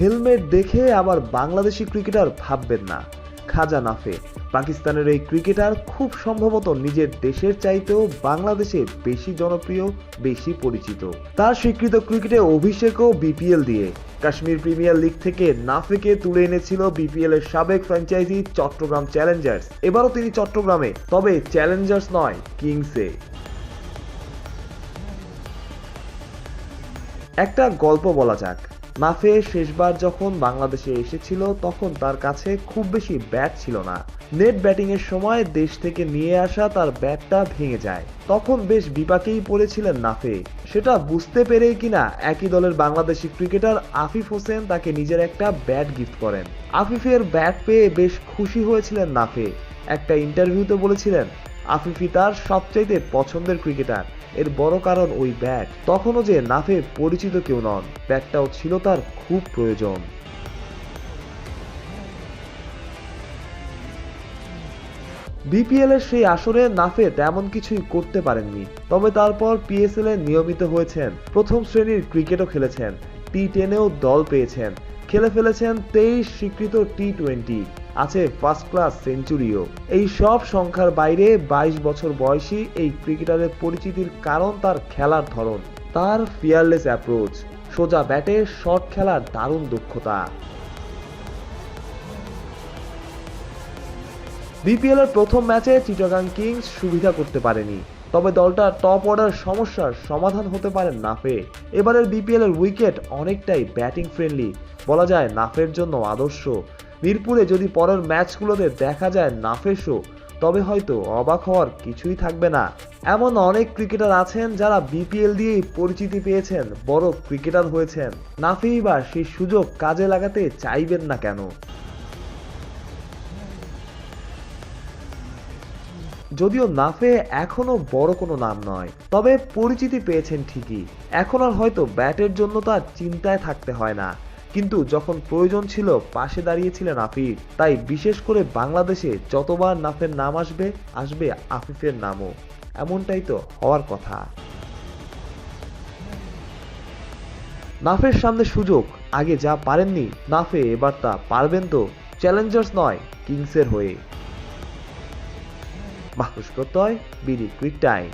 Helmet দেখে আবার Bangladeshi cricketer ভাববেন না। খাজা নাফে। পাকিস্তানের এই ক্রিকেটার খুব সম্ভবত নিজের দেশের চাইতেও বাংলাদেশে বেশি জনপ্রিয়, বেশি পরিচিত। তার স্বীকৃত ক্রিকেটে অভিষেকও বিপিএল দিয়ে। কাশ্মীর প্রিমিয়ার লিগ থেকে নাফেকে তুলে এনেছিল বিপিএল এর সাবেক ফ্র্যাঞ্চাইজি চট্টগ্রাম চ্যালেঞ্জার্স। এবারও তিনি চট্টগ্রামে, তবে চ্যালেঞ্জার্স নয়, কিংসে। একটা গল্প বলা যাক। নাফে শেষবার যখন বাংলাদেশে এসেছিল, তখন তার কাছে খুব বেশি ব্যাট ছিল না। নেট ব্যাটিংয়ের সময় দেশ থেকে নিয়ে আসা তার ব্যাটটা ভেঙে যায়। তখন বেশ বিপাকেই পড়েছিলেন নাফে। সেটা বুঝতে পেরেই কিনা একই দলের বাংলাদেশি ক্রিকেটার আফিফ হোসেন তাকে নিজের একটা ব্যাট গিফট করেন। আফিফের ব্যাট পেয়ে বেশ খুশি হয়েছিলেন নাফে। একটা ইন্টারভিউতে বলেছিলেন আফিফি তার সবচাইতে পছন্দের ক্রিকেটার? এর বড় কারণ ওই ব্যাট তখনও যে নাফে পরিচিত কেউ নন ব্যাটটাও ছিল তার খুব প্রয়োজন। বিপিএল এর সেই আসরে নাফে তেমন কিছুই করতে পারেননি। তবে তারপর পিএসএল এ নিয়মিত হয়েছেন। প্রথম শ্রেণির ক্রিকেটও খেলেছেন। টি টেনেও দল পেয়েছেন। খেলে ফেলেছেন তেইশ স্বীকৃত টি টোয়েন্টি আছে ফার্স্ট ক্লাস সেঞ্চুরিও এই সব সংখ্যার বাইরে বাইশ বছর বয়সী এই ক্রিকেটারের পরিচিতির কারণ তার খেলার ধরন। তার ফিয়ারলেস অ্যাপ্রোচ সোজা ব্যাটে শট খেলার দারুণ দক্ষতা। বিপিএল এর প্রথম ম্যাচে চিটাগাং কিংস সুবিধা করতে পারেনি। তবে দলটার টপ অর্ডার সমস্যার সমাধান হতে পারে নাফে। এবারের বিপিএল এর উইকেট অনেকটাই ব্যাটিং ফ্রেন্ডলি বলা যায় নাফের জন্য আদর্শ। মিরপুরে যদি পরের ম্যাচগুলোতে দেখা যায় নাফের শো তবে হয়তো অবাক হওয়ার কিছুই থাকবে না। এমন অনেক ক্রিকেটার আছেন যারা বিপিএল দিয়েই পরিচিতি পেয়েছেন, বড় ক্রিকেটার হয়েছেন। নাফেই বা সেই সুযোগ কাজে লাগাতে চাইবেন না কেন? যদিও নাফে এখনও বড় কোনো নাম নয়, তবে পরিচিতি পেয়েছেন ঠিকই। এখন আর হয়তো ব্যাটের জন্য তার চিন্তায় থাকতে হয় না। কিন্তু যখন প্রয়োজন ছিল, পাশে দাঁড়িয়েছিলেন আফিফ। তাই বিশেষ করে বাংলাদেশে যতবার নাফের নাম আসবে আসবে আফিফের নামও। এমনটাই তো হওয়ার কথা। নাফের সামনে সুযোগ। আগে যা পারেননি, নাফে এবার তা পারবেন তো? চ্যালেঞ্জার্স নয়, কিংসের হয়ে। মাহফুজ প্রত্যয় বিডি, কুইক টাইম।